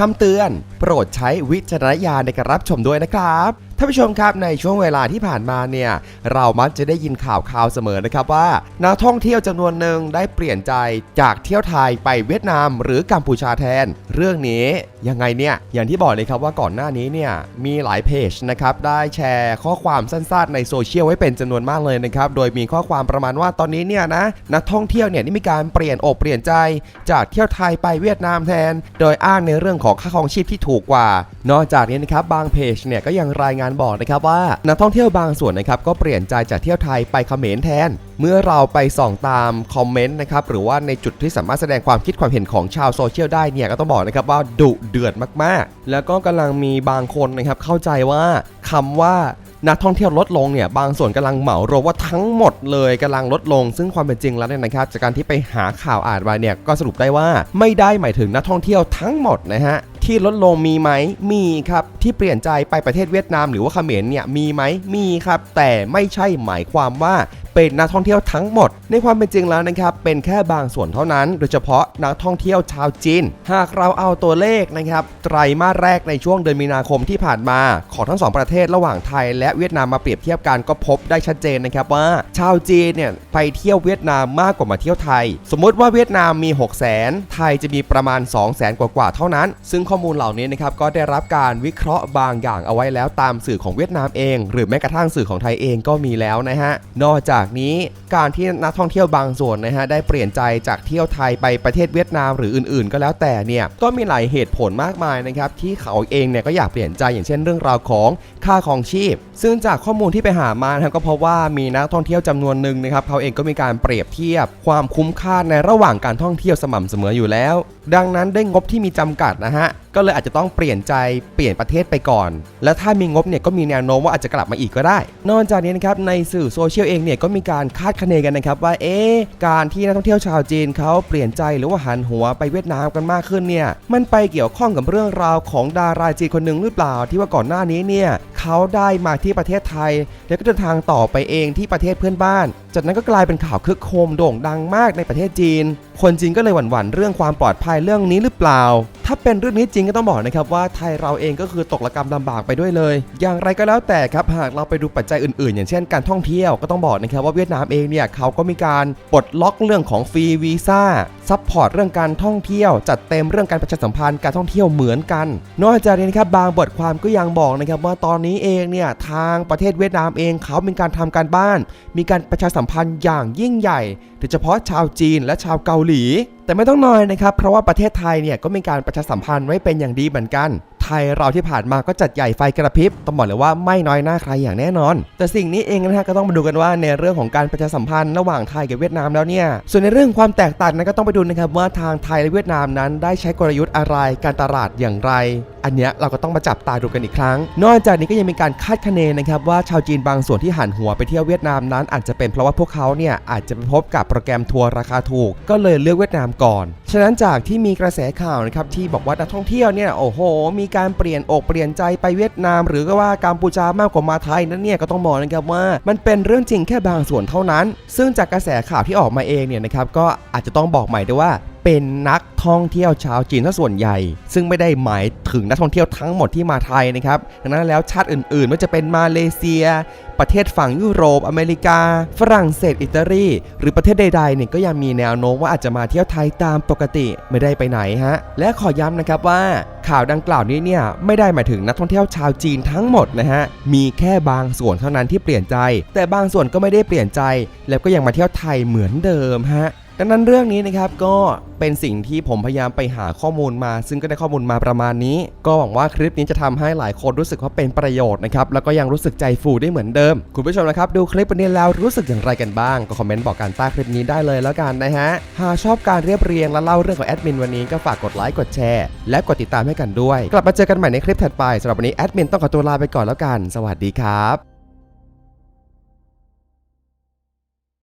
คำเตือน โปรดใช้วิจารณญาณในการรับชมด้วยนะครับ ท่านผู้ชมครับในช่วงเวลาที่ผ่านมาเนี่ยเรามักจะได้ยินข่าวข่าวเสมอนะครับว่านักท่องเที่ยวจำนวนหนึ่งได้เปลี่ยนใจจากเที่ยวไทยไปเวียดนาม หรือกัมพูชาแทน เรื่องนี้ยังไงเนี่ยอย่างที่บอกเลยครับว่าก่อนหน้านี้เนี่ยมีหลายเพจนะครับได้แชร์ข้อความสั้นๆในโซเชียลไว้เป็นจำนวนมากเลยนะครับโดยมีข้อความประมาณว่าตอนนี้เนี่ยนะนักท่องเที่ยวเนี่ยได้มีการเปลี่ยนอกเปลี่ยนใจจากเที่ยวไทยไปเวียดนามแทน โดยอ้างในเรื่องของค่าครองชีพที่ถูกกว่า นอกจากนี้นะครับบางเพจเนี่ยก็ยังรายงานบอกนะครับว่านักท่องเที่ยวบางส่วนนะครับก็เปลี่ยนใจจากเที่ยวไทยไปเขมรแทน เมื่อเราไปส่องตามคอมเมนต์นะครับหรือว่าในจุดที่สามารถแสดงความคิดความเห็นของชาวโซเชียลได้เนี่ยก็ต้องบอกนะครับว่าดุเดือดมากๆ แล้วก็กำลังมีบางคนนะครับเข้าใจว่าคำว่านักท่องเที่ยวลดลงเนี่ยบางส่วนกำลังเหมารวมว่าทั้งหมดเลยกำลังลดลง ซึ่งความเป็นจริงแล้วเนี่ยนะครับจากการที่ไปหาข่าวอ่านมาเนี่ยก็สรุปได้ว่าไม่ได้หมายถึงนักท่องเที่ยวทั้งหมดนะฮะ ที่ลดลงมีไหมมีครับ ที่เปลี่ยนใจไปประเทศเวียดนามหรือว่าเขมรเนี่ยมีไหมมีครับ แต่ไม่ใช่หมายความว่าเป็นนักท่องเที่ยวทั้งหมด ในความเป็นจริงแล้วนะครับ เป็นแค่บางส่วนเท่านั้น โดยเฉพาะนักท่องเที่ยวชาวจีน หากเราเอาตัวเลขนะครับ ไตรมาสแรกในช่วงเดือนมีนาคมที่ผ่านมา ของทั้งสองประเทศระหว่างไทย และเวียดนามมาเปรียบเทียบกันก็พบได้ชัดเจนนะครับว่า ชาวจีนเนี่ยไปเที่ยวเวียดนามมากกว่ามาเที่ยวไทย สมมุติว่าเวียดนามมี 6 0 0 0 0 0ไทยจะมีประมาณ 2 0 0 0 0 0กว่าๆเท่านั้น ซึ่งข้ออมูลเหล่านี้นะครับก็ได้รับการวิเคราะห์บางอย่างเอาไว้แล้วตามสื่อของเวียดนามเอง หรือแม้กระทั่งสื่อของไทยเองก็มีแล้วนะฮะนอกจากนี้การที่นักท่องเที่ยวบางส่วนนะฮะได้เปลี่ยนใจจากเที่ยวไทยไปประเทศเวียดนามหรืออื่นๆ ก็แล้วแต่เนี่ยก็มีหลายเหตุผลมากมายนะครับที่เขาเองเนี่ยก็อยากเปลี่ยนใจอย่างเช่นเรื่องราวของค่าครองชีพ ซึ่งจากข้อมูลที่ไปหามานะครับก็พบว่ามีนักท่องเที่ยวจำนวนหนึ่งนะครับเขาเองก็มีการเปรียบเทียบ ความคุ้มค่าในระหว่างการท่องเที่ยวสม่ำเสมออยู่แล้ว ดังนั้นได้งบที่มีจำกัดนะฮะ ก็เลยอาจจะต้องเปลี่ยนใจเปลี่ยนประเทศไปก่อน และถ้ามีงบเนี่ยก็มีแนวโน้มว่าอาจจะกลับมาอีกก็ได้ นอกจากนี้นะครับในสื่อโซเชียลเองเนี่ยก็มีการคาดคะเนกันนะครับว่าเอ๊การที่นักท่องเที่ยวชาวจีนเขาเปลี่ยนใจหรือว่าหันหัวไปเวียดนามกันมากขึ้นเนี่ยมันไปเกี่ยวข้องกับเรื่องราวของดาราจีนคนหนึ่งหรือเปล่า ที่ว่าก่อนหน้านี้เนี่ยเขาได้มาที่ประเทศไทย แล้วก็เดินทางต่อไปเองที่ประเทศเพื่อนบ้าน จากนั้นก็กลายเป็นข่าวคึกโครมโด่งดังมากในประเทศจีน คนจีนก็เลยหวั่นๆเรื่องความปลอดภัยเรื่องนี้หรือเปล่า ถ้าเป็นเรื่องนี้จริงก็ต้องบอกนะครับว่าไทยเราเองก็คือตกระกรรมลำบากไปด้วยเลย อย่างไรก็แล้วแต่ครับหากเราไปดูปัจจัยอื่นๆ อย่างเช่นการท่องเที่ยวก็ต้องบอกนะครับว่าเวียดนามเองเนี่ยเขาก็มีการปลดล็อกเรื่องของฟรีวีซ่าซัพพอร์ตเรื่องการท่องเที่ยว จัดเต็มเรื่องการประชาสัมพันธ์การท่องเที่ยวเหมือนกัน นอกจากนี้นะครับบางบทความก็ยังบอกนะครับว่าตอนนี้เองเนี่ยทางประเทศเวียดนามเองเขามีการทำการบ้าน มีการประชาสัมพันธ์อย่างยิ่งใหญ่โดยเฉพาะชาวจีนและชาวเกาหลีแต่ไม่ต้องนอยนะครับ เพราะว่าประเทศไทยเนี่ยก็มีการประชาสัมพันธ์ไว้เป็นอย่างดีเหมือนกัน ไทยเราที่ผ่านมาก็จัดใหญ่ไฟกระพริบต้องบอกเลยว่าไม่น้อยหน้าใครอย่างแน่นอน แต่สิ่งนี้เองนะฮะก็ต้องมาดูกันว่าในเรื่องของการประชาสัมพันธ์ระหว่างไทยกับเวียดนามแล้วเนี่ย ส่วนในเรื่องความแตกต่างนั้นก็ต้องไปดูนะครับว่าทางไทยและเวียดนามนั้นได้ใช้กลยุทธ์อะไรการตลาดอย่างไร อันเนี้ยเราก็ต้องมาจับตาดูกันอีกครั้ง นอกจากนี้ก็ยังมีการคาดคะเนนะครับว่าชาวจีนบางส่วนที่หันหัวไปเที่ยวเวียดนามนั้น อาจจะเป็นเพราะว่าพวกเขาเนี่ยอาจจะไปพบกับโปรแกรมทัวร์ราคาถูก ก็เลยเลือกเวียดนามก่อน ฉะนั้นจากที่มีกระแสข่าวนะครับที่บอกว่านักท่องเที่ยวเนี่ยโอ้โห มีการเปลี่ยนอกเปลี่ยนใจไปเวียดนาม หรือก็ว่ากัมพูชามากกว่ามาไทยนั้นเนี่ยก็ต้องบอกนะครับว่า มันเป็นเรื่องจริงแค่บางส่วนเท่านั้น ซึ่งจากกระแสข่าวที่ออกมาเองเนี่ยนะครับก็อาจจะต้องบอกใหม่ด้วยว่า เป็นนักท่องเที่ยวชาวจีนซะส่วนใหญ่ ซึ่งไม่ได้หมายถึงนักท่องเที่ยวทั้งหมดที่มาไทยนะครับดังนั้นแล้วชาติอื่นๆไม่ว่าจะเป็นมาเลเซีย ประเทศฝั่งยุโรป อเมริกา ฝรั่งเศสอิตาลีหรือประเทศใดๆเนี่ยก็ยังมีแนวโน้มว่าอาจจะมาเที่ยวไทยตามปกติไม่ได้ไปไหนฮะและขอย้ำนะครับว่าข่าวดังกล่าวนี้เนี่ยไม่ได้หมายถึงนักท่องเที่ยวชาวจีนทั้งหมดนะฮะมีแค่บางส่วนเท่านั้นที่เปลี่ยนใจ แต่บางส่วนก็ไม่ได้เปลี่ยนใจ แล้วก็ยังมาเที่ยวไทยเหมือนเดิมฮะ ดังนั้นเรื่องนี้นะครับก็เป็นสิ่งที่ผมพยายามไปหาข้อมูลมา ซึ่งก็ได้ข้อมูลมาประมาณนี้ ก็หวังว่าคลิปนี้จะทำให้หลายคนรู้สึกว่าเป็นประโยชน์นะครับแล้วก็ยังรู้สึกใจฟูได้เหมือนเดิม คุณผู้ชมนะครับดูคลิปวันนี้แล้วรู้สึกอย่างไรกันบ้าง ก็คอมเมนต์บอกกันใต้คลิปนี้ได้เลยแล้วกันนะฮะหากชอบการเรียบเรียงและเล่าเรื่องของแอดมินวันนี้ก็ฝากกดไลค์กดแชร์และกดติดตามให้กันด้วย กลับมาเจอกันใหม่ในคลิปถัดไปสำหรับวันนี้แอดมินต้องขอตัวลาไปก่อนแล้วกัน สวัสดีครับ